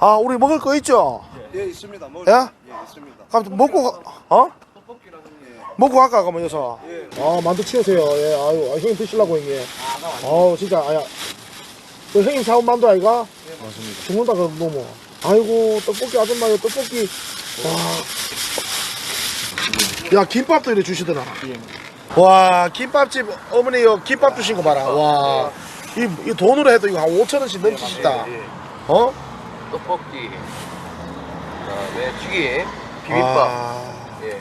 아 우리 먹을 거 있죠? 예 있습니다. 먹을 예? 거- 예 있습니다. 그럼 먹고 가, 어? 예. 먹고 갈까 그러면 여기서 예. 아 만두 치우세요 예 아유 아, 형님 드시려고 형님 아우 진짜 아야 그 형님 사온 만두 아이가? 예 맞습니다. 죽는다 그 너무 아이고 떡볶이 아줌마요 떡볶이 와 야 김밥도 이래 주시더라 와 김밥집 어머니 요 김밥 주신 거 봐라. 와이 이 돈으로 해도 이거 한 5천 원씩 넘치시다. 예, 예. 어? 떡볶이, 그다음에 튀김, 비빔밥. 아, 예.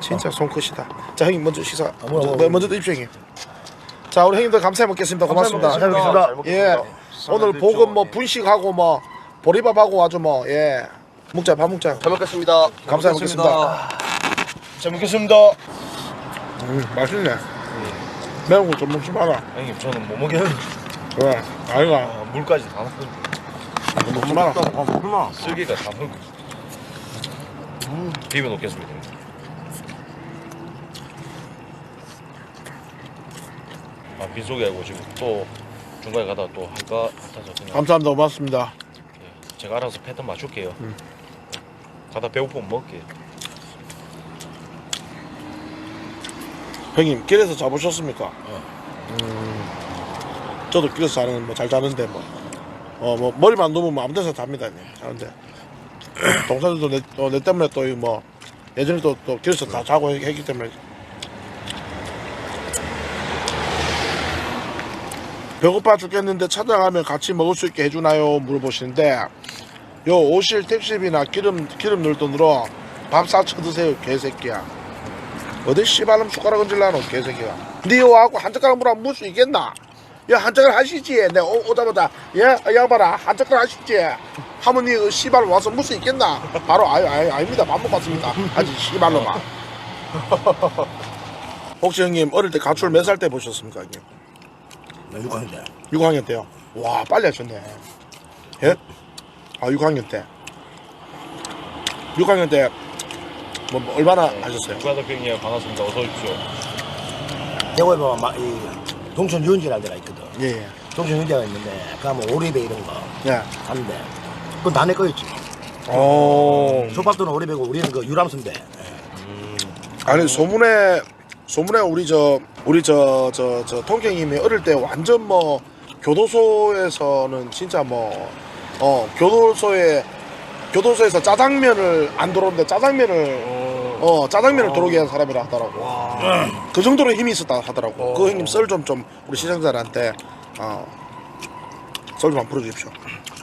진짜 손 크시다. 자 형님 먼저 식사 뭐야, 먼저, 뭐야. 먼저 드십시오 형님. 자 우리 형님들 감사히 먹겠습니다. 고맙습니다. 잘 먹겠습니다. 잘 예. 먹겠습니다. 오늘 볶음 뭐 분식하고 뭐 보리밥하고 아주 뭐예. 먹자 밥 먹자. 잘 먹겠습니다. 감사히 먹겠습니다 잘 먹겠습니다. 음 맛있네 매운 거 좀 먹지 마라 형님 저는 못 먹여요. 왜 아이가 아, 물까지 다 넣고. 먹지 마라 아 그렇구나. 쓸개가 다 먹고. 음. 비벼 놓겠습니다. 아 빈속에 알고 지금 또 중간에 가다 또 할까 같아서 그냥 감사합니다 고맙습니다 예, 제가 알아서 패턴 맞출게요. 음. 가다 배고프면 먹을게요. 형님 길에서 잡으셨습니까? 음, 저도 길에서 자는 뭐 잘 자는데 뭐. 어, 뭐 머리만 누우면 아무 데서 잡니다. 네. 자는데 동생들도 내, 어, 내 때문에 또 뭐 예전에 또, 또 길에서 다 자고 했- 했기 때문에 배고파 죽겠는데 찾아가면 같이 먹을 수 있게 해주나요? 물어보시는데 요 오실 택시비나 기름 기름 넣을 돈으로 밥 싸쳐 드세요 개새끼야. 어디 씨발놈 숟가락 얹으려노 개새끼가. 니 와갖고 한 젓가락 물어 묻을 수 있겠나? 야한 젓가락 하시지. 내가 오, 오자마자 예? 양반아 한 젓가락 하시지. 하면 니 씨발 와서 묻을 수 있겠나? 바로 아유 아유 아닙니다. 밥 먹었습니다. 아직 씨발놈아. 혹시 형님 어릴 때 가출 몇 살 때 보셨습니까 형님? 6학년 때. 6학년 때요? 와 빨리 하셨네. 예? 아 6학년 때. 6학년 때 뭐, 뭐 얼마나 하셨어요? 국가대표님 반갑습니다. 어서 오십시오. 대구에 보면 막, 이 동천 유원지라는 데가 있거든 예, 예. 동천 유원지가 있는데 그 하면 오리배 이런 거 예. 하는데 그건 다내 거였지 오. 소박도는 오리배고 우리는 그 유람선배 아니 소문에 소문에 우리 저 우리 저 저 저 통경님이 어릴 때 완전 뭐 교도소에서는 진짜 뭐 어 교도소에 교도소에서 짜장면을 안 들어오는데 짜장면을 어 짜장면을 들어오게 한 사람이라 하더라고. 그 정도로 힘이 있었다 하더라고. 그 형님 썰 좀 좀 우리 시청자들한테 어썰 좀 한번 풀어주십시오.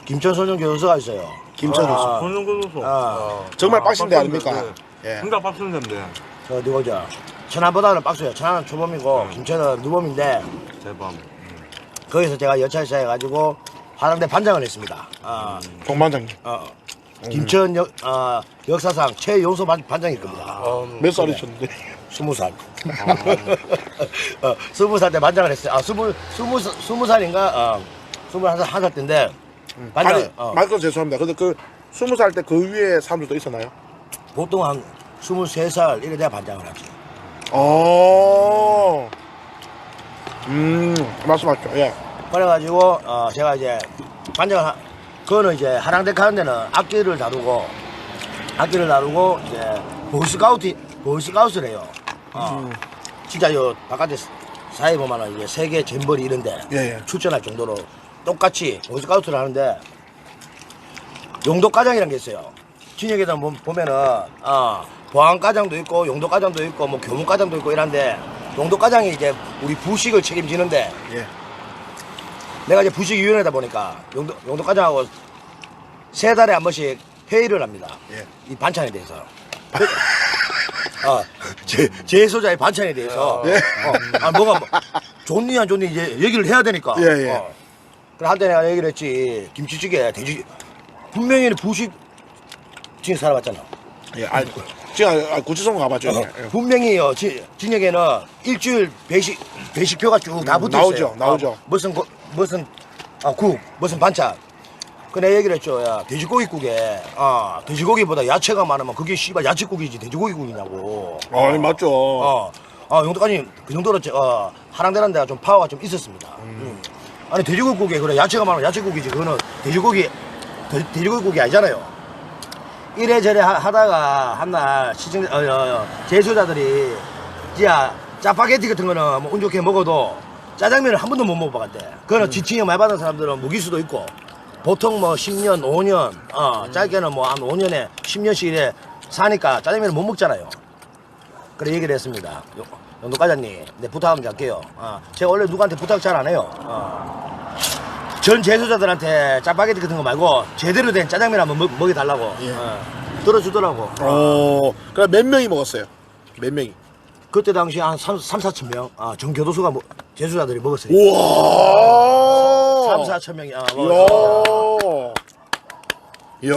김천 소년 교도소가 있어요 김천 교수. 아, 손흥교도소. 아, 정말 빡신데 아닙니까? 예. 진짜 빡센데. 그 누구죠 천안보다는 빡세요 천안은 초범이고 네. 김천은 누범인데 대박. 거기서 제가 여차시사 해가지고 화랑대 반장을 했습니다 아, 동반장님 어, 김천 역, 아, 역사상 최연소 반, 반장일 겁니다 몇 살이셨는데? 스무 살. 어, 스무 살 때 반장을 했어요. 아, 스무, 스무, 살- 스무 살인가? 어, 스무 한 살, 한 살 때인데, 반장, 아니 어, 말거 죄송합니다. 근데 그 스무 살 때 그 위에 사람들도 있었나요? 보통 한 스물세 살 이래 돼야 반장을 하지. 어. 음, 말씀하시죠. 예. 그래가지고, 어, 제가 이제 반장을, 하, 그거는 이제 하랑대 가는 데는 악기를 다루고, 악기를 다루고, 이제, 보이스카우트, 보이스카우트를 해요. 어, 진짜 요, 바깥에 사회 보면은 이제 세계 잼버리 이런데, 예, 예. 출전할 정도로 똑같이 보이스카우트를 하는데 용도과장이라는 게 있어요. 진역에다 보- 보면은 어, 보안과장도 있고 용도과장도 있고 뭐 교무과장도 있고 이런데 용도과장이 이제 우리 부식을 책임지는데 예. 내가 이제 부식위원회다 보니까 용도 용도과장하고 세 달에 한 번씩 회의를 합니다. 예. 이 반찬에 대해서. 아, 제, 제 소자의 반찬에 대해서. 예. 어, 아, 뭐가, 뭐, 좋니, 안 좋니, 이제 얘기를 해야 되니까. 예, 예. 어. 그래, 한때 내가 얘기를 했지. 김치찌개, 돼지, 분명히 부식, 지금 살아봤잖아. 예. 아, 제가 아, 구치소 가봤죠. 어, 예. 분명히, 어, 지, 진역에는 일주일 배식, 배식표가 쭉다 음, 붙어 나오죠, 있어요. 나오죠. 어, 무슨, 고- 무슨, 아, 국, 무슨 반찬. 그 내가 얘기를 했죠. 야, 돼지고기국에, 아, 돼지고기보다 야채가 많으면 그게 씨발 야채국이지 돼지고기국이냐고. 아, 맞죠. 어. 어, 용도까지 그 정도로 저, 어, 하랑대는 데가 좀 파워가 좀 있었습니다. 음. 아니 돼지고기국에 그래 야채가 많아 야채고기지 그거는 돼지고기 돼, 돼지고기국이 아니잖아요. 이래저래 하, 하다가 한 날 시청 어, 어, 어, 제수자들이 야 짜파게티 같은 거는 뭐운 좋게 먹어도 짜장면을 한 번도 못 먹어봤대. 그거는 지칭이 많이 받은 사람들은 먹일 수도 있고 보통 뭐 10년, 5년, 어, 짧게는 뭐 한 5년에 10년씩 이래 사니까 짜장면을 못 먹잖아요. 그래 얘기를 했습니다. 요- 영도 과장님, 내 부탁 한번 할게요. 어, 제가 원래 누구한테 부탁 잘 안 해요. 어. 전 제수자들한테 짜파게티 같은 거 말고 제대로 된 짜장면 한번 먹, 먹여달라고 예. 어, 들어주더라고. 어, 그럼 몇 명이 먹었어요? 몇 명이? 그때 당시 한 3, 3 4천 명, 아, 전 교도소가 뭐, 제수자들이 먹었어요. 우와! 3, 4천 명이 아, 먹었어요. 이야. 이야.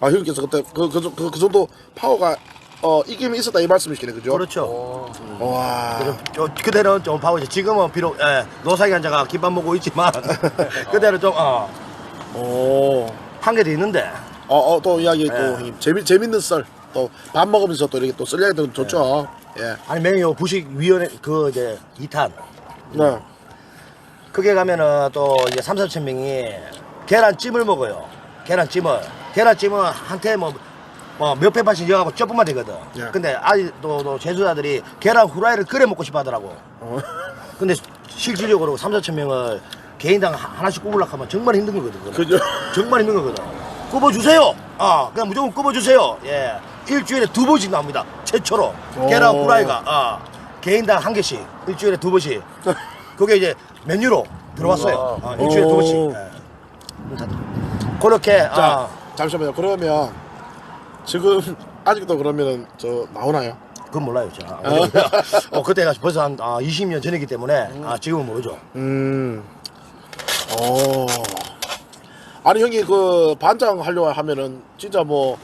아, 형님께서 그때 그, 그, 그, 그 정도 파워가, 어, 이김이 있었다 이 말씀이시네, 그죠? 그렇죠. 와. 그래서 저, 그때는 좀 파워 지금은 비록 예, 노사기 환자가 김밥 먹고 있지만 그때는 좀 어, 오. 한계도 있는데 어, 어, 또 이야기 또, 예. 형님. 재미, 재밌는 썰. 또, 밥 먹으면서 또 이렇게 또썰 이야기 들으면 좋죠. 예. 아니 명요 부식위원회 그 이제 2탄 네. 그게 가면은 또 이제 3, 4천 명이 계란찜을 먹어요. 계란찜을 계란찜은 한테 뭐 뭐 몇백 판씩 여가고 쪄뿐만 되거든. 예. 근데 아직도 또 제수자들이 계란 후라이를 끓여 먹고 싶어 하더라고. 어. 근데 실질적으로 3, 4천 명을 개인당 하- 하나씩 굽으려고 하면 정말 힘든 거거든. 그거는. 그죠? 정말 힘든 거거든. 굽어주세요. 아, 그냥 무조건 굽어주세요. 예. 일주일에 두 번씩 나옵니다. 최초로. 계란 오. 후라이가. 아, 개인당 한 개씩. 일주일에 두 번씩. 그게 이제 메뉴로 들어왔어요. 아, 일주일에 두 번씩. 오. 예. 그렇게, 자, 아, 잠시만요. 그러면, 지금, 아직도 그러면은, 저, 나오나요? 그건 몰라요, 제가. 어, 그때가 벌써 한 아, 20년 전이기 때문에, 아, 지금은 모르죠. 음. 어. 아니 형님 그 반장 하려고 하면은 진짜 뭐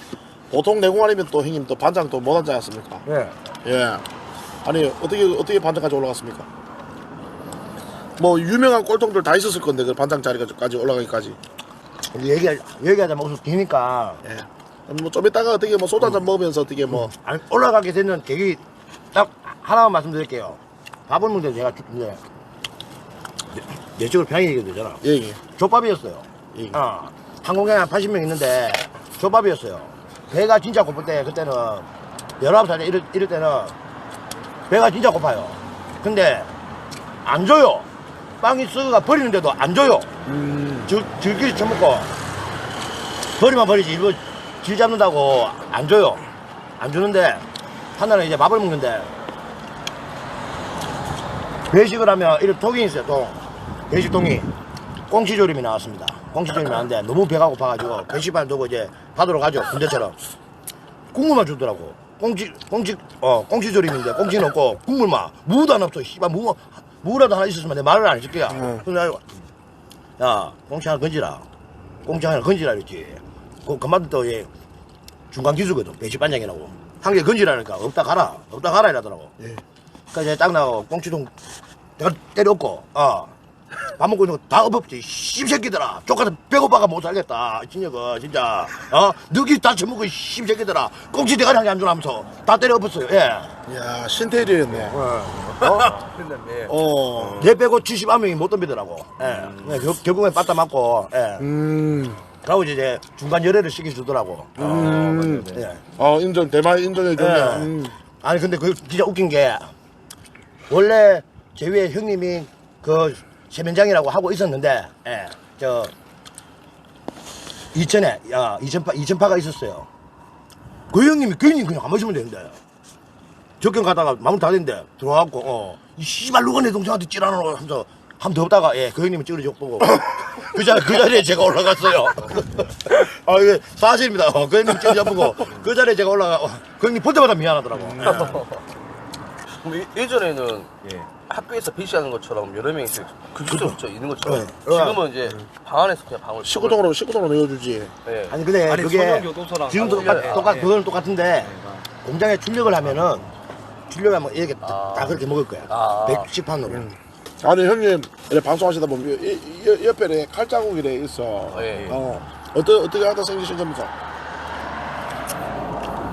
보통 내공 아니면 또 형님 또 반장 또 못하지 않습니까? 예. 예. 아니 어떻게 어떻게 반장까지 올라갔습니까? 뭐 유명한 꼴통들 다 있었을 건데 그 반장 자리까지 올라가기까지. 근데 얘기, 얘기하자면 무슨 기니까. 예. 뭐좀 이따가 어떻게 뭐 소주 한 잔 먹으면서 어떻게 뭐 아니, 올라가게 되는 계기 딱 하나만 말씀드릴게요. 밥을 먹는데 제가 주- 이제 내- 내적으로 편하게 얘기해도 되잖아. 예, 예. 족밥이었어요. 예. 어, 항공기에 한 80명 있는데 족밥이었어요. 배가 진짜 고플 때 그때는 19살에 이럴, 이럴 때는 배가 진짜 고파요. 근데 안 줘요. 빵이 썩어가 버리는데도 안 줘요. 음. 줄, 줄끼리 처먹고 버리면 버리지 일부 질 잡는다고 안 줘요 안 주는데 하나는 이제 밥을 먹는데 배식을 하면 이런 통이 있어요 통 배식통이 꽁치조림이 나왔습니다 꽁치조림이 나왔는데 너무 배가 고파가지고 배식반 두고 이제 받으러 가죠 군대처럼 국물만 주더라고 꽁치 꽁치 어 꽁치 조림인데 꽁치 넣고 국물만 무도 안 없어 씨발 무 무라도 하나 있었으면 내 말을 안 해줄 거야 응. 그래서 야, 꽁치 하나 건지라. 꽁치 하나 건지라 그랬지. 그, 그만도 또, 얘, 중간 기수거든. 배치 반장이라고. 한 개 건지라니까, 없다 가라. 없다 가라 이러더라고. 예. 그래서 이제 딱 나가고, 꽁치통 내가 때려 엎고, 어. 밥 먹고 있는 거 다 엎었지. 씹새끼들아. 쪼가서 배고파가 못 살겠다. 진짜가, 진짜. 어? 너기 다 처먹고, 씹새끼들아. 꽁치 대가리 한 개 안 주라면서 다 때려 엎었어요. 예. 야 신태일이었네. 어? 근데 어. 내 빼고 71명이 못 덤비더라고. 예. 네, 결, 결국엔 빠따 맞고, 예. 음. 그러고 이제 중간 열애를 시켜주더라고. 음. 예. 어 인정 대만 인정해 줬네. 예. 음. 아니 근데 그 진짜 웃긴 게 원래 제 위에 형님이 그 세면장이라고 하고 있었는데, 예. 저 이천에 야 이천파 이천파가 있었어요. 그 형님이 그 형님 그냥 한 번씩만 되는데 적경 가다가 마무리 다 됐는데 들어와갖고 어이 씨발 누가 내 동생한테 찌라노 하면서 한번더 없다가 예 그 형님이 찌르지 보고 그, 자, 그 자리에 제가 올라갔어요. 아 이게 사실입니다. 어, 그 형님 찌르지 보고 그 자리에 제가 올라가 어, 그 형님 볼 때마다 미안하더라고. 그럼 예- 예전에는 예. 학교에서 배시하는 것처럼 여러 명이 그 그죠 있는 것처럼 네. 지금은 이제 방 안에서 그냥 방을 식구동으로 식구동으로 내어주지. 네. 아니 근데 아니, 그게 지금도 다르죠. 똑같, 예, 똑같 예. 그거는 똑같은데 공장에 출력을 하면은 출력하면 이렇게 다, 아. 다 그렇게 먹을 거야. 아. 110판으로. 아니 형님 방송하시다 보면 이- 이- 이- 옆에 이렇게 칼자국이 래 있어. 예, 예. 어 어떻게 어떻게 하다 생기신 겁니까?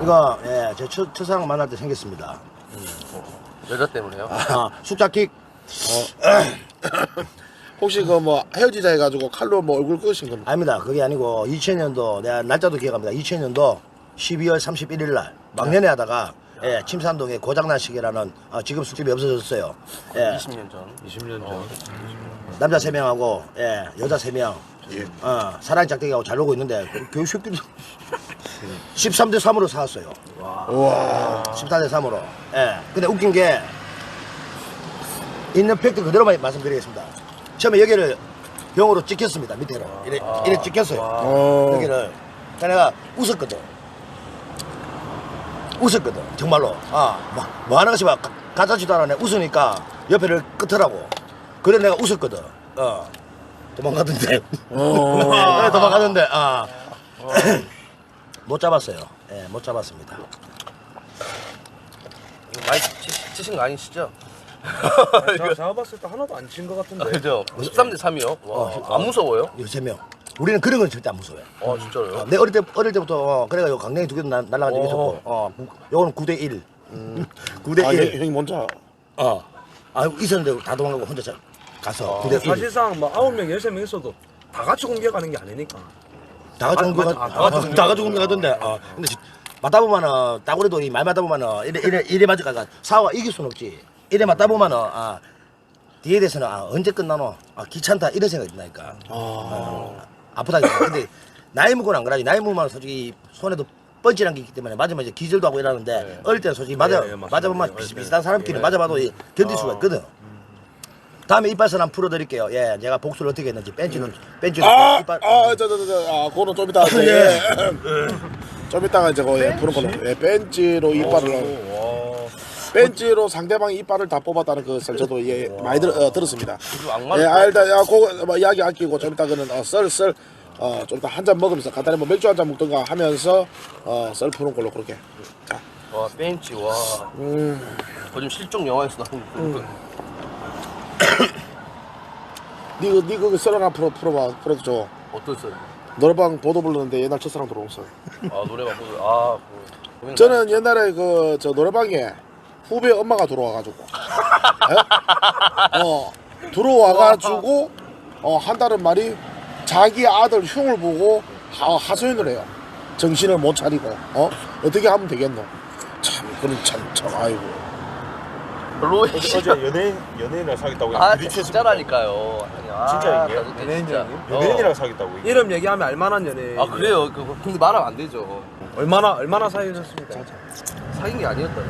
이거 예, 제 첫, 첫사랑 만날 때 생겼습니다. 여자 때문에요. 아, 숙자킥 혹시 그 뭐 헤어지자 해가지고 칼로 뭐 얼굴 끄신 겁니까? 아닙니다. 그게 아니고 2000년도 내가 날짜도 기억합니다. 2000년도 12월 31일 날 막년에 하다가 예, 침산동에 고장난 시계라는 아, 지금 술집이 없어졌어요. 예, 20년 전. 20년 전. 남자 3명하고 예, 여자 3명 예. 어, 사랑 짝대기하고 잘 놀고 있는데 그 교육 새끼들 13대 3으로 사왔어요. 와. 14대 3으로. 예. 근데 웃긴 게 있는 팩트 그대로만 말씀드리겠습니다. 처음에 여기를 병으로 찍혔습니다. 밑에로. 이래, 이래 찍혔어요. 어. 여기를. 그러니까 내가 웃었거든. 웃었거든. 정말로. 아, 막, 뭐 하는 것이 막 가- 가짜지도 않아. 웃으니까 옆에를 끄더라고. 그래 내가 웃었거든. 어. 도망가던데. 어. 도망가던데. 아. 못 잡았어요. 예, 못 잡았습니다. 이거 많이 치, 치신 거 아니시죠? 제가 잡았을 때 하나도 안 친 것 같은데. 그죠? 13대 3이요? 와, 어, 안 무서워요? 요새 명. 우리는 그런 건 절대 안 무서워요. 아, 진짜로요? 어, 내 어릴 때 어릴 때부터 어, 그래가지고 강냉이 두 개도 날- 날라간 적이 있었고, 어, 구- 요거는 9대 1. 9대 아, 1. 형, 형이 먼저. 어. 아, 있었는데 다 도망가고 혼자 자- 가서 9대 1. 사실상 뭐 아홉 명, 열세 명 있어도 다 같이 공격하는 게 아니니까. 다 같이 아, 공격, 맞아. 아, 다 같이 다 같이 공격하던데. 어. 근데 지- 맞다 보면은 따구리도 이말 맞다 보면은 이래 이래 이래 맞을까 사와 이길 순 없지. 이래 맞다 보면은 아 뒤에 대해서는 아 언제 끝나노? 아 귀찮다 이런 생각이 든다니까. 어, 아프다. 근데 나이 먹고는 안 그러지. 나이 먹으면 솔직히 손에도 뻔질한 게 있기 때문에 맞으면 이제 기절도 하고 이러는데 어릴 때는 솔직히 맞아 예, 예, 맞습니다. 맞아보면 예, 비슷비슷한 예. 사람끼리 예. 맞아봐도 이- 견딜 수가 있거든. 다음에 이빨선 한번 풀어드릴게요. 예, 제가 복수를 어떻게 했는지 벤치는 벤치는 아, 이빨 아, 저, 저, 저, 저, 아, 그거는 좀 이따. 이제, 예. 좀 이따가 이제 그 예, 부른 걸로. 예, 벤치로 이빨을. 벤치로 상대방의 이빨을 다 뽑았다는 그썰 저도 예, 많이 들, 어, 들었습니다. 악마를 예, 알다, 야, 그거 뭐 이야기 아끼고 좀 이따 그는 어, 썰, 썰, 어, 좀 이따 한 잔 먹으면서 간단히 뭐 맥주 한 잔 먹던가 하면서 어, 썰 푸는 걸로 그렇게. 자, 와, 벤치, 와. 음, 요즘 실종 영화에서 나오는 그 니, 그- 니 그거 썰 하나 풀어, 풀어봐, 풀어줘. 어떠세요? 노래방 보도 부르는데 옛날 첫사랑 썰. 아, 노래방 보고, 아, 그. 저는 옛날에 그 저 노래방에 후배 엄마가 들어와가지고 예? 어 들어와가지고 어 한다는 말이 자기 아들 흉을 보고 하, 하소연을 해요 정신을 못 차리고 어 어떻게 하면 되겠노 참 그런 참참 아이고 별로 어제, 어제 연예인 연예인이랑 사귀었다고 아, 부딪혔습니다. 진짜라니까요. 아니, 아, 진짜 이게 나도 연예인 진짜. 얘기? 어. 연예인이랑 사귀었다고. 이게. 이름 얘기하면 알만한 연예인. 아, 그래요? 그, 근데 말하면 안 되죠. 얼마나 얼마나 사귀셨습니까? 사귄 게 아니었다.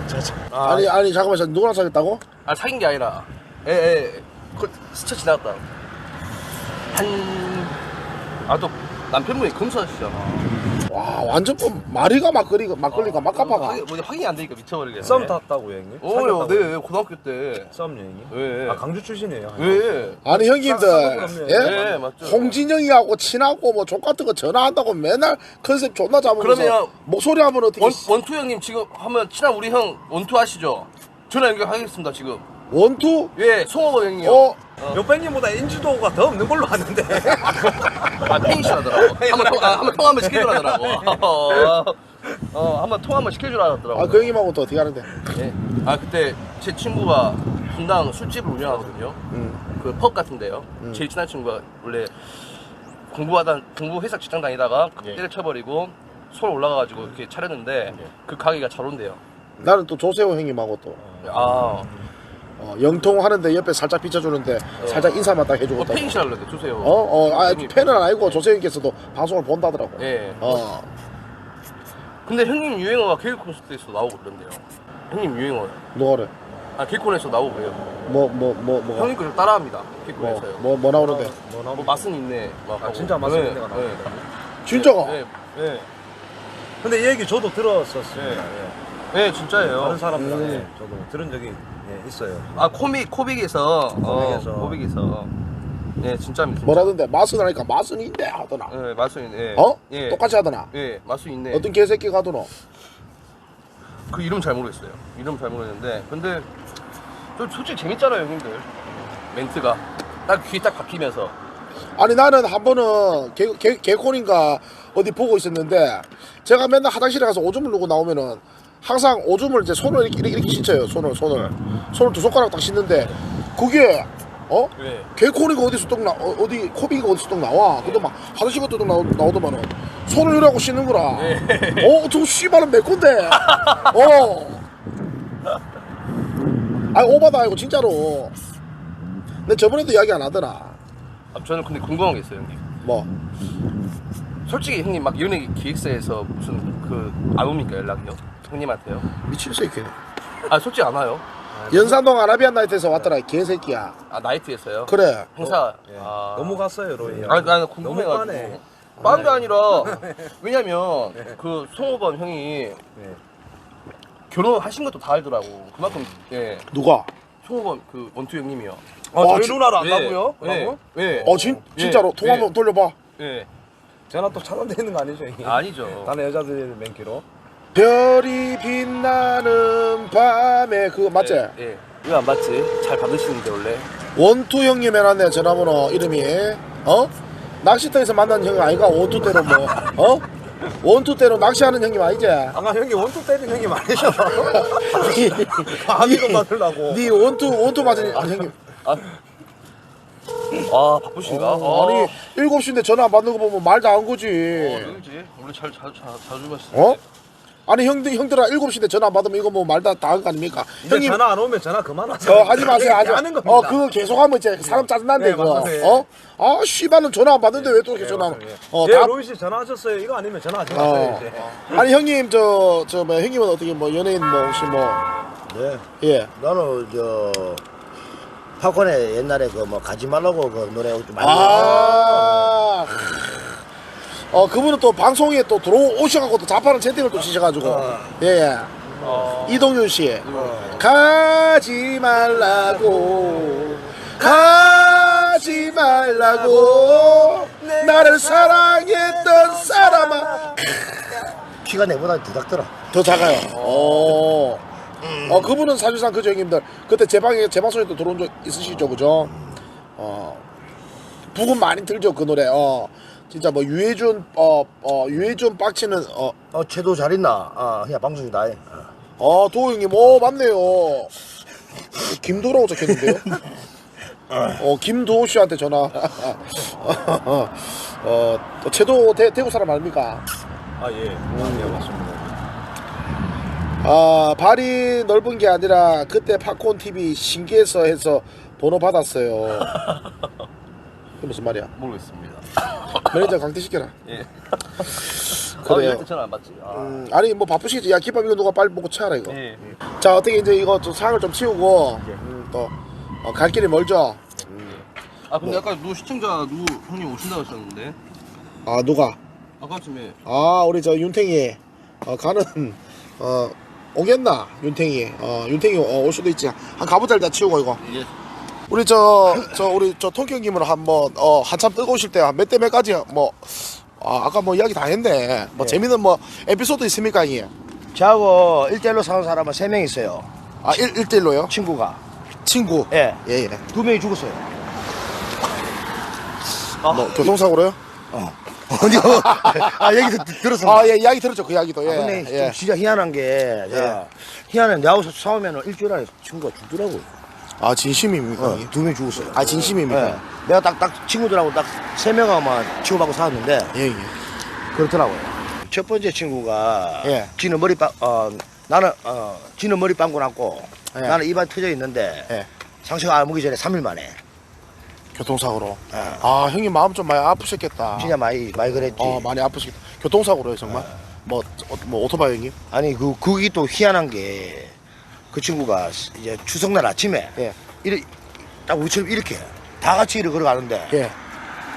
아, 니 아니 잠깐만 저 누구랑 사귀었다고? 아, 사귄 게 아니라. 예, 예. 그, 스쳐 지나갔다. 한. 아, 또 남편분이 검사하시잖아. 와 완전 뭐 마리가 막걸리가 막걸리가 막가파가 확인, 뭐 확인이 안 되니까 미쳐버리겠네. 썸 형님? 오요, 사귀었다고요? 네, 고등학교 때. 썸 여행이? 왜? 아, 강주 출신이에요. 왜? 아니 형님들 싸- 예? 네, 맞죠. 홍진영이하고 친하고 뭐 족 같은 거 전화한다고 맨날 컨셉 존나 잡으면서 그러면 목소리 하면 어떻게 원, 원투 형님 지금 하면 친한 우리 형 원투 아시죠? 전화 연결하겠습니다, 지금. 원투? 예, 송호범 형이요. 어? 요백님보다 인지도가 더 없는 걸로 아는데. 아, 팬이시라더라고. 한번 통, 아, 한번 통화 한번 시켜주라더라고. 어, 어, 한번 통화 한번 시켜주라더라고. 아 그 형님하고 또 어떻게 하는데? 예. 아, 그때 제 친구가 분당 술집을 운영하거든요. 음. 그 펍 같은데요. 제일 친한 친구가 원래 공부하다, 공부 회사 직장 다니다가 예. 때를 쳐버리고 서울 올라가가지고 이렇게 차렸는데 그 가게가 잘 온대요. 나는 또 조세호 형님하고 또 아, 어, 영통 하는데 옆에 살짝 비춰주는데 살짝 인사만 딱 해주고 뭐 또. 팬이시라 그러는데 주세요. 어? 어, 아, 형님. 팬은 아니고 조세호 형께서도 방송을 본다더라고. 예. 어. 근데 형님 유행어가 개그 콘서트에서 나오고 그런데요. 형님 유행어. 누가 그래? 아, 개콘에서 나오고 그래요. 뭐, 뭐, 뭐, 뭐가? 형님 그걸 따라합니다. 뭐, 개콘에서요. 뭐, 뭐 나오는데? 뭐 맛은 있네. 막 아, 하고. 진짜 맛은 네, 있네가 네. 나옵니다. 진짜가? 네, 네. 근데 이 얘기 저도 들었었습니다. 네. 예. 네, 진짜예요. 다른 사람들한테 음. 저도 들은 적이 예, 있어요. 아, 코믹, 코빅에서. 코빅에서. 어, 코빅에서. 네, 진짜입니다. 뭐라던데? 맛은 하니까 맛은 있네 하더나. 네, 맛은 있네. 어? 예. 똑같이 하더나. 예, 맛은 있네. 어떤 개새끼가 하더노? 그 이름 잘 모르겠어요. 이름 잘 모르겠는데. 근데, 저 솔직히 재밌잖아요, 형님들. 멘트가. 딱 귀에 딱 박히면서. 아니 나는 한 번은 개, 개, 개콘인가 어디 보고 있었는데 제가 맨날 화장실에 가서 오줌을 누고 나오면은 항상 오줌을 이제 손을 이렇게 이렇게, 이렇게 씻어요. 손을 손을 손을 두 손가락 딱 씻는데 그게 어? 네. 개코니가 어디서 뚝 나, 어, 어디 코비가 어디서 뚝 나와. 근데 막 화장실 것도 뚝 나오, 나오더만은 손을 이라고 씻는 거라. 어, 저 씨발은 내 건데. 어. 아 오바다 이거 진짜로. 근데 저번에도 이야기 안 하더라. 아, 저는 근데 궁금한 게 있어요, 형님. 뭐 솔직히 형님 막 연예 기획사에서 무슨 그 안 옵니까 연락이요? 형님한테요? 미친 새끼네. 아 솔직히 안 와요. 연산동 아라비안 나이트에서 왔더라 이 개새끼야. 아 나이트에서요? 그래. 행사. 예. 아. 너무 갔어요 로이. 아니 나 너무 궁금해가지고. 빠네. 빤게 아니라 왜냐면 그 송호범 형이 결혼하신 것도 다 알더라고. 그만큼 예 누가? 송호범 그 원투 형님이요. 아 어, 저희 지- 누나를 예, 안다고요? 예. 라고? 예. 어 진, 진짜로 예, 통화 한번 예. 돌려봐. 예. 전화 또 차단돼 있는 거 아니죠? 형님? 아니죠. 다른 여자들 맨키로. 별이 빛나는 밤에 그거 맞지? 예. 예. 왜안 받지? 잘 받으시는데 원래. 원투 형님 해놨네 전화번호 이름이 어? 낚시터에서 만난 형이 아이가 원투 때로 뭐 어? 원투 때로 낚시하는 형님 아니지? 아까 형이 원투 때린 형이 아니죠? 아미도 받으려고. 네 원투 원투 맞은 형님 아 바쁘신가? 어, 아니 7시인데 전화 안 받는 거 보면 말도 안 거지 어, 누구지? 원래 잘, 잘, 잘, 자주 마시는데. 어? 아니 형들 형들아 7시인데 전화 안 받으면 이거 뭐 말도 다한 거 아닙니까? 이제 형님 전화 안 오면 전화 그만하세요. 어 하지 마세요 하지 하는 마. 겁니다. 어 그거 계속하면 이제 사람 짜증난데 네, 그거 맞아요. 어? 아 씨발은 전화 안 받는데 왜 또 이렇게 네, 전화. 어 예, 다 로이 씨 전화하셨어요. 이거 아니면 전화하지 마세요 어. 이제. 아니 형님 저저 뭐 형님은 어떻게 뭐 연예인 뭐 혹시 뭐 네. 예. 나는 저 팝콘에 옛날에 그 뭐 가지 말라고 그 노래 좀 많이. 아. 어 그분은 또 방송에 또 들어오셔갖고 또 자파는 채팅을 또 치셔가지고 어. 예, 예. 이동윤 씨 가지 말라고 가지 말라고 나를 사랑했던 사람아 키가 내보다 더 작더라. 더 작아요. 어. 어 그분은 사실상 그죠 형님들 그때 제 방에 제 방송에 또 들어온 적 있으시죠 그죠? 어 부금 많이 들죠 그 노래. 어 진짜 뭐 유해준 어 어 유해준 빡치는 어 어, 채도 잘 있나? 아, 그냥 방송이다. 어. 어, 도우 형님, 오, 맞네요. 김도라고 적혔는데요? 어, 김도우 씨한테 전화. 어, 어, 또 채도 대, 대구 사람 아닙니까? 아 예. 아, 예 맞습니다. 아, 발이 넓은 게 아니라 그때 팝콘 TV 신기해서 해서 번호 받았어요. 그 무슨 말이야? 모르겠습니다. 매니저 강퇴시켜라. 예. 그래요. 아, 이럴 때 전화 안 받지. 아. 음, 아니, 뭐 바쁘시겠지. 야, 김밥 이거 누가 빨리 먹고 치워라, 이거. 예. 자, 어떻게 이제 이거 좀 상을 좀 치우고, 음, 또, 어, 갈 길이 멀죠? 아 근데 아까 누구 시청자 누구 형님 오신다고 하셨는데 아, 누가? 아까쯤에 아 우리 저 윤탱이 어, 가는 어 오겠나 윤탱이 어 윤탱이 어, 올 수도 있지 한 가보자 일단 치우고 이거 예. 우리 저 저 우리 저 통경님은 한번 어 한참 뜨거우실 때 몇 대 몇까지 뭐 아, 아까 뭐 이야기 다 했네 뭐 재밌는 뭐 에피소드 있습니까 이게 저하고 1대1로 사는 사람은 3명 있어요. 아 1, 일대일로요 친구가. 친구 예. 예 예 두 명이 죽었어요. 뭐 교통사고로요 어디요? 아, 얘기 듣- 들었습니다. 아예 이야기 들었죠 그 이야기도 아, 근데 예, 예. 좀 진짜 희한한 게, 야, 희한한 내하고 싸우면 일주일 안에 친구가 죽더라고요. 아 진심입니까 어, 이게? 두 명이 죽었어요. 아 진심입니까 예. 내가 딱, 딱 친구들하고 딱 세 명만 치고받고 살았는데, 예 예 그렇더라고요. 첫 번째 친구가, 예. 지는 머리 빵, 어, 나는, 어, 지는 머리 빵꾸 났고, 예. 나는 입안 터져 있는데, 예. 상처가 안 오기 전에 3일 만에. 교통사고로 예. 아 형님 마음 좀 많이 아프셨겠다 진짜 많이, 많이 그랬지. 어 많이 아프시겠다. 교통사고로요 정말. 뭐, 어, 뭐 오토바이 형님? 아니 그 그게 또 희한한 게 그 친구가 이제 추석날 아침에 예. 이렇게 딱 우리처럼 이렇게 다 같이 이렇게 걸어가는데 예.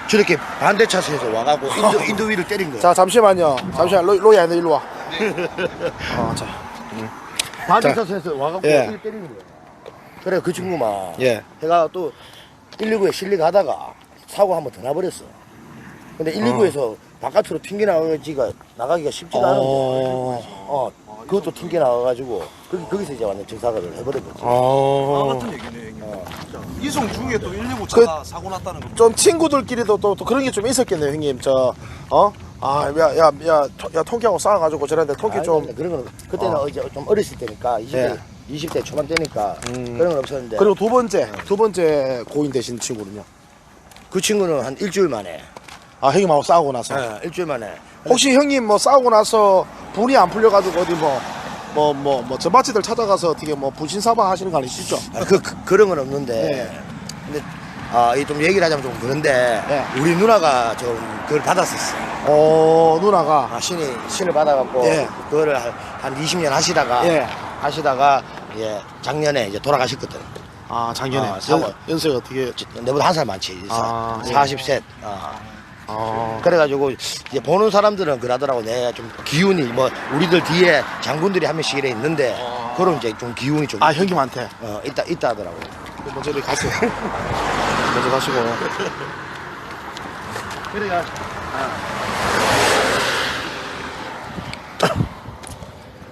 저렇게 반대 차선에서 와가고 인도 인도 위를 때린 거야. 자 잠시만요. 잠시만 로, 로이야 너 일로 와. 어, 자. 반대 자. 차선에서 와가고 예. 이렇게 때리는 거야. 그래 그 친구만 예. 해가 또 119에 실리가다가 사고 한 번 더 나버렸어. 근데 119에서 바깥으로 튕겨 나가기가 나가기가 쉽지가 않은데. 어. 어 그것도 튕겨 나가가지고 거기 거기서 이제 완전 정사각을 해버린 거지. 어. 같은 얘기네 형님. 진짜. 이송 중에 또 119 그- 차가 사고 났다는 거. 좀 친구들끼리도 또, 또 그런 게 좀 있었겠네요, 형님. 저 어? 아, 야, 야, 야, 토- 야, 통키하고 싸워가지고 저런데 통키 아니, 좀. 그런 건 그때는 어. 제좀 어렸을 때니까 20대 예. 20대 초반 때니까 음. 그런 건 없었는데 그리고 두 번째, 두 번째 고인 되신 친구는요. 그 친구는 한 일주일 만에 아, 형님하고 싸우고 나서. 예, 일주일 만에 혹시 형님 뭐 싸우고 나서 분이 안 풀려가지고 어디 뭐, 뭐, 뭐, 뭐, 전바치들 찾아가서 어떻게 뭐 분신 사바 하시는 거 아니시죠? 아, 그, 그 그런 건 없는데 네. 근데 아, 이 좀 얘기를 하자면 좀 그런데 네. 우리 누나가 좀 그걸 받았었어. 어, 누나가. 아, 신이 신을 받아갖고 예. 그거를 한, 한 20년 하시다가 예. 하시다가 예 작년에 이제 돌아가셨거든. 아, 작년에. 아. 연, 연세가 어떻게. 내보다 한 살 많지. 아, 예. 40셋. 아. 아, 그래가지고 이제 보는 사람들은 그러더라고 내가 좀 기운이 뭐 우리들 뒤에 장군들이 한 명씩 이래 있는데 그런 이제 좀 기운이 좀 아, 형님한테. 어, 있다 있다 하더라고. 먼저 저리 가세요. 먼저 가시고. 그래가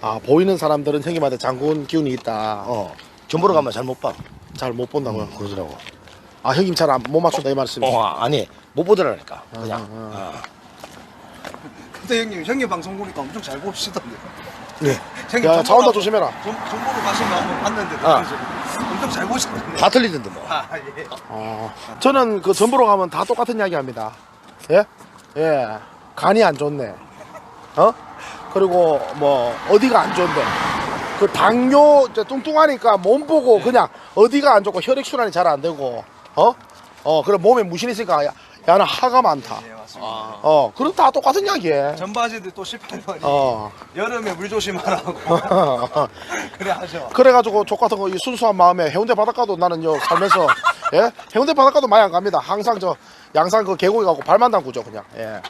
아, 보이는 사람들은 형님한테 장군 기운이 있다. 어 전 보러 가면 잘 못 봐. 잘 못 본다고요. 그러더라고. 아, 형님 잘 못 맞춘다, 이 말씀이죠. 어 아니 못 보더라니까 그냥. 어, 어. 근데 형님 형님 방송 보니까 엄청 잘 보시던데. 네. 형님 야, 차 온다 전보라고- 조심해라. 전 전보로 가신 거 한번 봤는데 아. 엄청 잘 보시던데. 다 틀리던데 뭐. 아 예. 어, 저는 그 전보러 가면 다 똑같은 이야기 합니다. 예? 예. 간이 안 좋네. 어? 그리고 뭐, 어디가 안 좋은데. 그 당뇨, 이제 뚱뚱하니까 몸 보고 그냥 어디가 안 좋고 혈액 순환이 잘 안 되고, 어? 어, 그래 몸에 무신 있으니까 야, 야는 하가 많다. 예 맞습니다. 어, 그럼 다 똑같은 이야기해. 전바지들 또 18번이 어. 여름에 물 조심하라고 그래 하죠. 그래가지고 족 같은 거 이 순수한 마음에 해운대 바닷가도 나는 요 살면서 예 해운대 바닷가도 많이 안 갑니다. 항상 저 양산 그 계곡에 가고 발만 담그죠 그냥. 예.